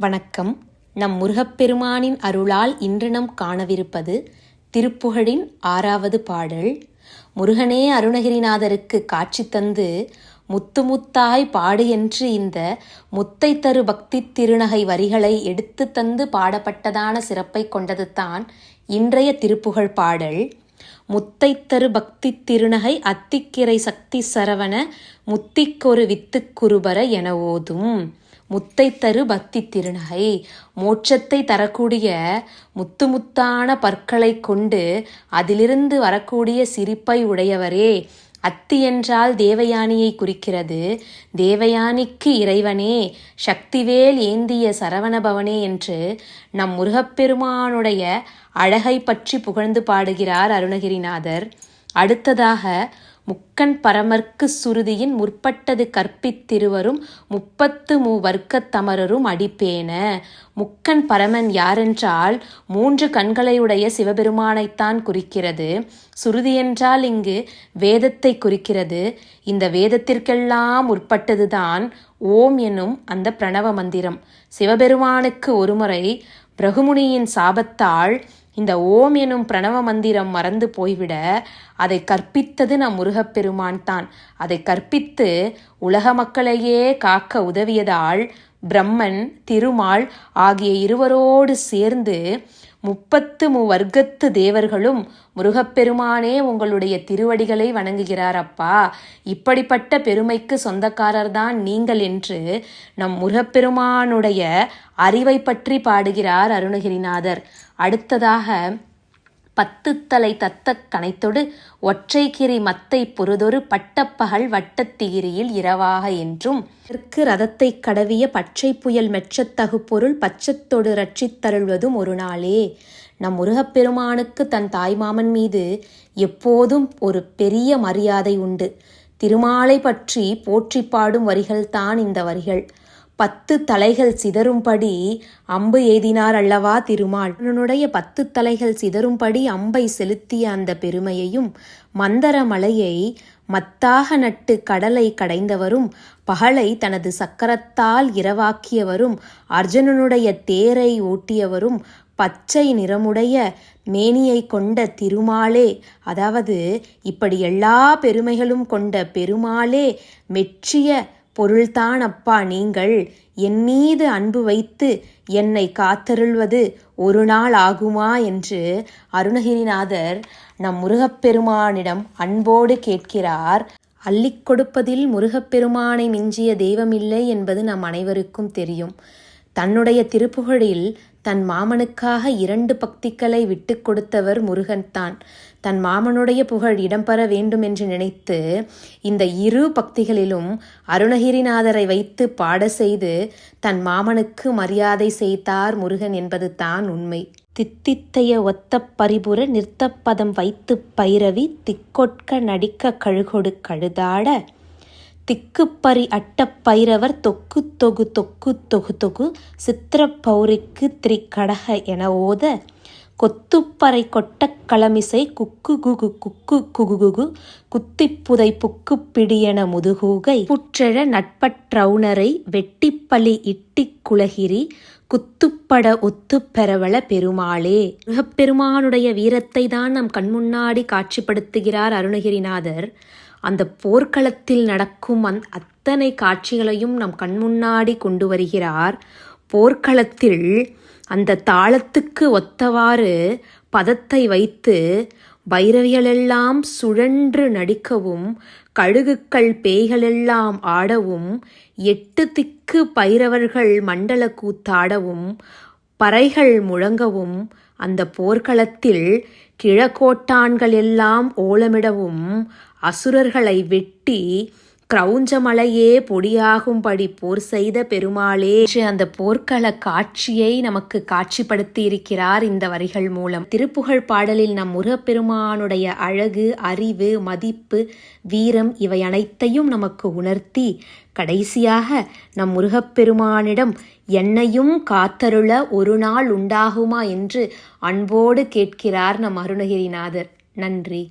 வணக்கம். நம் முருகப்பெருமானின் அருளால் இன்று நம் காணவிருப்பது திருப்புகழின் ஆறாவது பாடல். முருகனே அருணகிரிநாதருக்கு காட்சி தந்து முத்து முத்தாய் பாடு என்று இந்த முத்தை தரு பக்தி திருநகை வரிகளை எடுத்து தந்து பாடப்பட்டதான சிறப்பை கொண்டது தான் இன்றைய திருப்புகழ் பாடல். முத்தைத்தரு பக்தி திருநகை அத்திக்கிரை சக்தி சரவண முத்திக்கொரு வித்துக்குருபர என ஓதும். முத்தை தரு பக்தி திருநகை மோட்சத்தை தரக்கூடிய முத்து முத்தான பற்களை கொண்டு அதிலிருந்து வரக்கூடிய சிரிப்பை உடையவரே. அத்தி என்றால் தேவயானியை குறிக்கிறது. தேவயானிக்கு இறைவனே சக்திவேல் ஏந்திய சரவணபவனே என்று நம் முருகப்பெருமானுடைய அழகை பற்றி புகழ்ந்து பாடுகிறார் அருணகிரிநாதர். அடுத்ததாக முக்கண் பரமர்க்கு சுருதியின் முற்பட்டது கற்பித்திருவரும் முப்பத்து மூ வர்க்கத்தமரரும் அடிப்பேன. முக்கண் பரமன் யாரென்றால் மூன்று கண்களையுடைய சிவபெருமானைத்தான் குறிக்கிறது. சுருதி என்றால் இங்கு வேதத்தை குறிக்கிறது. இந்த வேதத்திற்கெல்லாம் உட்பட்டதுதான் ஓம் எனும் அந்த பிரணவ மந்திரம். சிவபெருமானுக்கு ஒருமுறை பிரகுமுனியின் சாபத்தால் இந்த ஓம் எனும் பிரணவ மந்திரம் மறந்து போய்விட அதை கற்பித்தது நம் முருகப்பெருமான் தான். அதை கற்பித்து உலக மக்களையே காக்க உதவியதால் பிரம்மன் திருமால் ஆகிய இருவரோடு சேர்ந்து முப்பத்து மூவர்க்கத்து தேவர்களும் முருகப்பெருமானே உங்களுடைய திருவடிகளை வணங்குகிறார் அப்பா. இப்படிப்பட்ட பெருமைக்கு சொந்தக்காரர்தான் நீங்கள் என்று நம் முருகப்பெருமானுடைய அறிவை பற்றி பாடுகிறார் அருணகிரிநாதர். அடுத்ததாக பத்துத்தலை தத்தக் கனைத்தொடு ஒற்றைக்கிரி மத்தை பொறுதொரு பட்டப்பகல் வட்டத்திகிரியில் இரவாக என்றும் தெற்கு ரதத்தை கடவிய பச்சை புயல் மெச்சத்தகு பொருள் பச்சத்தொடு ரட்சித்தருள்வதும் ஒரு நாளே. நம் முருகப்பெருமானுக்கு தன் தாய்மாமன் மீது எப்போதும் ஒரு பெரிய மரியாதை உண்டு. திருமாலை பற்றி போற்றி பாடும் வரிகள்தான் இந்த வரிகள். பத்து தலைகள் சிதறும்படி அம்பு எய்தினார் அல்லவா திருமால். அவனுடைய பத்து தலைகள் சிதறும்படி அம்பை செலுத்திய அந்த பெருமையையும் மந்தர மலையை மத்தாக நட்டு கடலை கடைந்தவரும் பகலை தனது சக்கரத்தால் இரவாக்கியவரும் அர்ஜுனனுடைய தேரை ஓட்டியவரும் பச்சை நிறமுடைய மேனியை கொண்ட திருமாலே அதாவது இப்படி எல்லா பெருமைகளும் கொண்ட பெருமாளே மெச்சிய பொருள்தான் அப்பா நீங்கள். என் மீது அன்பு வைத்து என்னை காத்தருள்வது ஒரு நாள் ஆகுமா என்று அருணகிரிநாதர் நம் முருகப்பெருமானிடம் அன்போடு கேட்கிறார். அள்ளிக் கொடுப்பதில் முருகப்பெருமானை மிஞ்சிய தெய்வமில்லை என்பது நம் அனைவருக்கும் தெரியும். தன்னுடைய திருப்புகழில் தன் மாமனுக்காக இரண்டு பக்திகளை விட்டு கொடுத்தவர் முருகன்தான் தன். மாமனுடைய புகழ் இடம்பெற வேண்டும் என்று நினைத்து இந்த இரு பக்திகளிலும் அருணகிரிநாதரை வைத்து பாட செய்து தன் மாமனுக்கு மரியாதை செய்தார் முருகன் என்பது தான் உண்மை. தித்தித்தைய ஒத்த பரிபுர நிறுத்தப்பதம் வைத்து பைரவி திக்கொட்க நடிக்க கழுகொடு கழுதாட திக்குப்பறி அட்டப் பைரவர் தொக்கு தொகு தொக்கு தொகு தொகு சித்திர பௌரிக்கு திரிக்கடக என ஓத கொத்துப்பறை கொட்டக் களமிசை குக்கு குகு குக்கு குகுகுகு குத்திப்புதை புக்கு பிடியென முதுகூகை. புற்றெழ நட்பற்றவுணரை வெட்டிப்பலி இட்டிக் குலகிரி குத்துப்பட ஒத்து பெறவள பெருமாளே. முருகப்பெருமானுடைய வீரத்தை தான் நம் கண்முன்னாடி காட்சிப்படுத்துகிறார் அருணகிரிநாதர். அந்த போர்க்களத்தில் நடக்கும் அந் அத்தனை காட்சிகளையும் நம் கண்முன்னாடி கொண்டு வருகிறார். போர்க்களத்தில் அந்த தாளத்துக்கு ஒத்தவாறு பதத்தை வைத்து பைரவிகளெல்லாம் சுழன்று நடிக்கவும் கழுகுக்கள் பேய்களெல்லாம் ஆடவும் எட்டு திக்கு பைரவர்கள் மண்டல கூத்தாடவும் பறைகள் முழங்கவும் அந்த போர்க்களத்தில் கிழக்கோட்டான்கள் எல்லாம் ஓலமிடவும் அசுரர்களை வெட்டி கிரௌஞ்சமலையே பொடியாகும்படி போர் செய்த பெருமாளே. அந்த போர்க்கள காட்சியை நமக்கு காட்சிப்படுத்தி இருக்கிறார் இந்த வரிகள் மூலம். திருப்புகழ் பாடலில் நம் முருகப்பெருமானுடைய அழகு அறிவு மதிப்பு வீரம் இவை அனைத்தையும் நமக்கு உணர்த்தி கடைசியாக நம் முருகப்பெருமானிடம் என்னையும் காத்தருள ஒரு நாள் உண்டாகுமா என்று அன்போடு கேட்கிறார் நம் அருணகிரிநாதர். நன்றி.